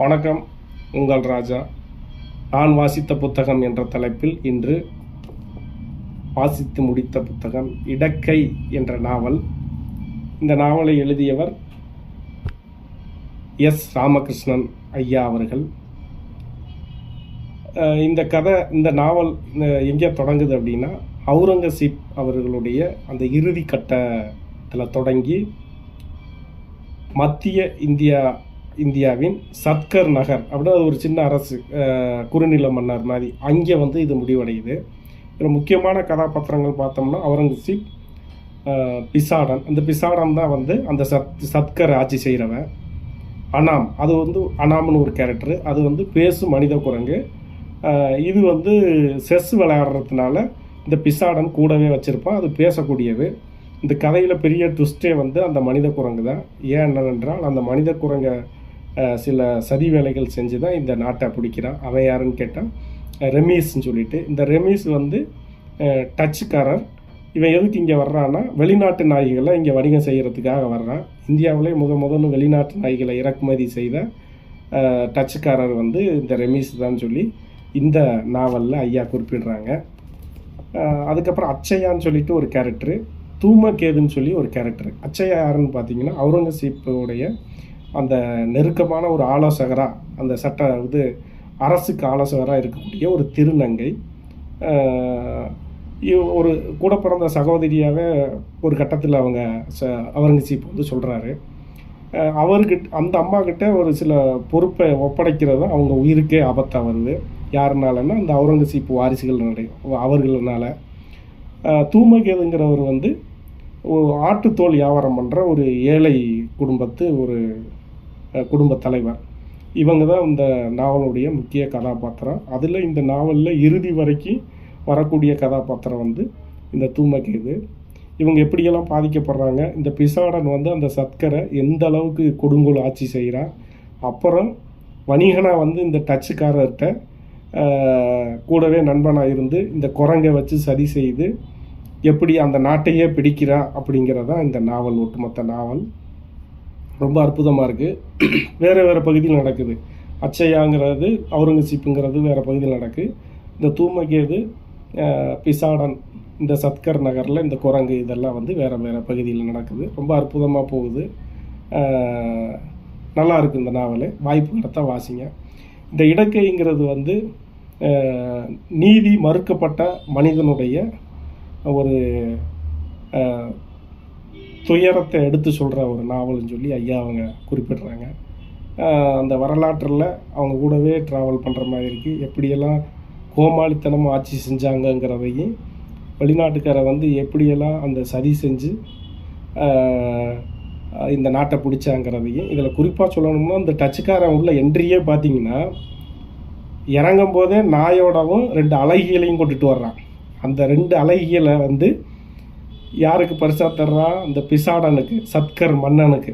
வணக்கம் உங்கள் ராஜா. நான் வாசித்த புத்தகம் என்ற தலைப்பில் இன்று வாசித்து முடித்த புத்தகம் இடக்கை என்ற நாவல். இந்த நாவலை எழுதியவர் எஸ். ராமகிருஷ்ணன் ஐயா அவர்கள். இந்த கதை இந்த நாவல் இந்த எங்கே தொடங்குது அப்படின்னா அவுரங்கசீப் அவர்களுடைய அந்த இறுதி கட்டத்தில் தொடங்கி மத்திய இந்தியா இந்தியாவின் சத்கர் நகர் அப்படின்னு அது ஒரு சின்ன அரசு குறுநில மன்னர் மாதிரி. அங்கே வந்து இது முடிவடையுது. இதில் முக்கியமான கதாபாத்திரங்கள் பார்த்தோம்னா அவுரங்கசீப் பிசாடன். அந்த பிசாடன் தான் வந்து அந்த சத் சத்கர் ஆட்சி செய்கிறவன் அனாம். அது வந்து அனாம்னு ஒரு கேரக்டரு அது வந்து பேசும் மனித குரங்கு. இது வந்து செஸ் விளையாடுறதுனால இந்த பிசாடன் கூடவே வச்சுருப்பான். அது பேசக்கூடியது. இந்த கதையில் பெரிய ட்விஸ்டே வந்து அந்த மனித குரங்கு தான். ஏன் என்னவென்றால் அந்த மனித குரங்கை சில சதி வேலைகள் செஞ்சு தான் இந்த நாட்டை பிடிக்கிறான். அவன் யாருன்னு கேட்டால் ரெமீஸ்ன்னு சொல்லிட்டு. இந்த ரெமீஸ் வந்து டச்சுக்காரர். இவன் எதுக்கு இங்கே வர்றான்னா வெளிநாட்டு நாய்களை இங்கே வணிகம் செய்கிறதுக்காக வர்றான். இந்தியாவிலே முத முதன்னு வெளிநாட்டு நாய்களை இறக்குமதி செய்த டச்சுக்காரர் வந்து இந்த ரெமீஸ் தான் சொல்லி இந்த நாவலில் ஐயா குறிப்பிடுறாங்க. அதுக்கப்புறம் அச்சையான்னு சொல்லிட்டு ஒரு கேரக்டரு தூமகேதுன்னு சொல்லி ஒரு கேரக்டர் அச்சையா யாருன்னு பார்த்தீங்கன்னா அவுரங்கசீப்புடைய அந்த நெருக்கமான ஒரு ஆலோசகராக அந்த சட்ட இது அரசுக்கு ஆலோசகராக இருக்கக்கூடிய ஒரு திருநங்கை ஒரு கூட பிறந்த சகோதரியாகவே ஒரு கட்டத்தில் அவங்க ச அவுரங்கசீப் வந்து சொல்கிறாரு அவர்கிட்ட அந்த அம்மா கிட்ட ஒரு சில பொறுப்பை ஒப்படைக்கிறது தான் அவங்க உயிருக்கே ஆபத்தாக வருது. யாருனாலன்னா அந்த அவுரங்கசீப் வாரிசுகள் அவர்களால தூமகேதுங்கிறவர் வந்து ஒரு ஆட்டுத்தோல் வியாபாரம் பண்ணுற ஒரு ஏழை குடும்பத்து ஒரு குடும்ப தலைவர். இவங்க தான் இந்த நாவலுடைய முக்கிய கதாபாத்திரம். அதில் இந்த நாவலில் இறுதி வரைக்கும் வரக்கூடிய கதாபாத்திரம் வந்து இந்த தூமகேது இவங்க எப்படியெல்லாம் பாதிக்கப்படுறாங்க? இந்த பிசாடன் வந்து அந்த சத்கரை எந்த அளவுக்கு கொடுங்கோல் ஆட்சி செய்கிறான் அப்புறம் வணிகனாக வந்து இந்த டச்சுக்காரர்கிட்ட கூடவே நண்பனாக இருந்து இந்த குரங்கை வச்சு சரி செய்து எப்படி அந்த நாட்டையே பிடிக்கிறா அப்படிங்கிறது தான் இந்த நாவல் ஒட்டுமொத்த நாவல். ரொம்ப அற்புதமாக இருக்குது வேறு வேறு பகுதியில் நடக்குது. அச்சயாங்கிறது அவுரங்கசீப்புங்கிறது வேறு பகுதியில் நடக்குது இந்த தூமகேது பிசாடன் இந்த சத்கர் நகரில் இந்த குரங்கு இதெல்லாம் வந்து வேறு வேறு பகுதியில் நடக்குது. ரொம்ப அற்புதமாக போகுது. நல்லா இருக்குது இந்த நாவல். வாய்ப்பு கிடைத்தா வாசிங்க. இந்த இடக்கைங்கிறது வந்து நீதி மறுக்கப்பட்ட மனிதனுடைய ஒரு துயரத்தை எடுத்து சொல்கிற ஒரு நாவல்னு சொல்லி ஐயா அவங்க குறிப்பிடுறாங்க. அந்த வரலாற்றில் அவங்க கூடவே ட்ராவல் பண்ணுற மாதிரி இருக்குது எப்படியெல்லாம் கோமாளித்தனமாக ஆட்சி செஞ்சாங்கங்கிறதையும் வெளிநாட்டுக்காரை வந்து எப்படியெல்லாம் அந்த சதி செஞ்சு இந்த நாட்டை பிடிச்சாங்கிறதையும் இதில் குறிப்பாக சொல்லணும்னா இந்த டச்சுக்காரன் உள்ள என்ட்ரியே பார்த்தீங்கன்னா இறங்கும் போதே நாயோடவும் ரெண்டு அழகிகளையும் கொண்டுட்டு வர்றான். அந்த ரெண்டு அழகிகளை வந்து யாருக்கு பரிசாக தர்றான் இந்த பிசாடனுக்கு சத்கர் மன்னனுக்கு.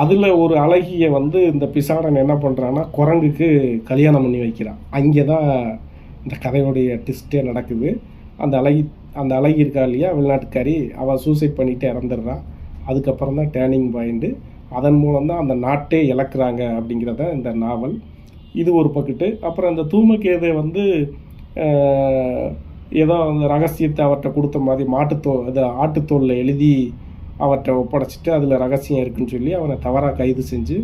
அதில் ஒரு அழகிய வந்து இந்த பிசாடன் என்ன பண்ணுறான்னா குரங்குக்கு கல்யாணம் பண்ணி வைக்கிறான். அங்கே தான் இந்த கதையுடைய டிஸ்டே நடக்குது. அந்த அழகி அந்த அழகி இருக்கா இல்லையா வெளிநாட்டுக்காரி அவள் சூசைட் பண்ணிட்டு இறந்துடுறான் அதுக்கப்புறம் தான் டேர்னிங் பாயிண்ட்டு அதன் மூலம் தான் அந்த நாட்டே இழக்கிறாங்க அப்படிங்கிறத இந்த நாவல். இது ஒரு பக்கெட்டு அப்புறம் இந்த தூமகேதை வந்து ஏதோ அந்த ரகசியத்தை அவர்கிட்ட கொடுத்த மாதிரி மாட்டுத்தோ அது ஆட்டுத்தோலில் எழுதி அவர்கிட்ட ஒப்படைச்சிட்டு அதில் ரகசியம் இருக்குன்னு சொல்லி அவனை தவறாக கைது செஞ்சு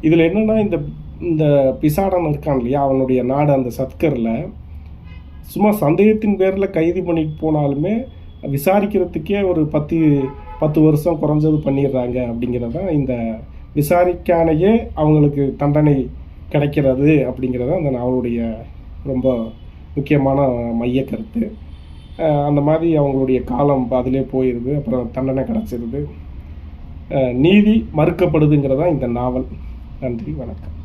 இதில் என்னென்னா இந்த இந்த பிசாடன் இருக்கான் இல்லையா அவனுடைய நாடு அந்த சத்கரில் சும்மா சந்தேகத்தின் பேரில் கைது பண்ணிட்டு போனாலுமே விசாரிக்கிறதுக்கே ஒரு பத்து பத்து வருஷம் குறைஞ்சது பண்ணிடுறாங்க அப்படிங்கிறது தான் இந்த விசாரிக்கானையே அவங்களுக்கு தண்டனை கிடைக்கிறது அப்படிங்கிறது அந்த நாவலுடைய ரொம்ப முக்கியமான மைய கருத்து. அந்த மாதிரி அவங்களுடைய காலம் அதிலே போயிடுது அப்புறம் தண்டனை கிடச்சிருது. நீதி மறுக்கப்படுதுங்கிறதான் இந்த நாவல். நன்றி வணக்கம்.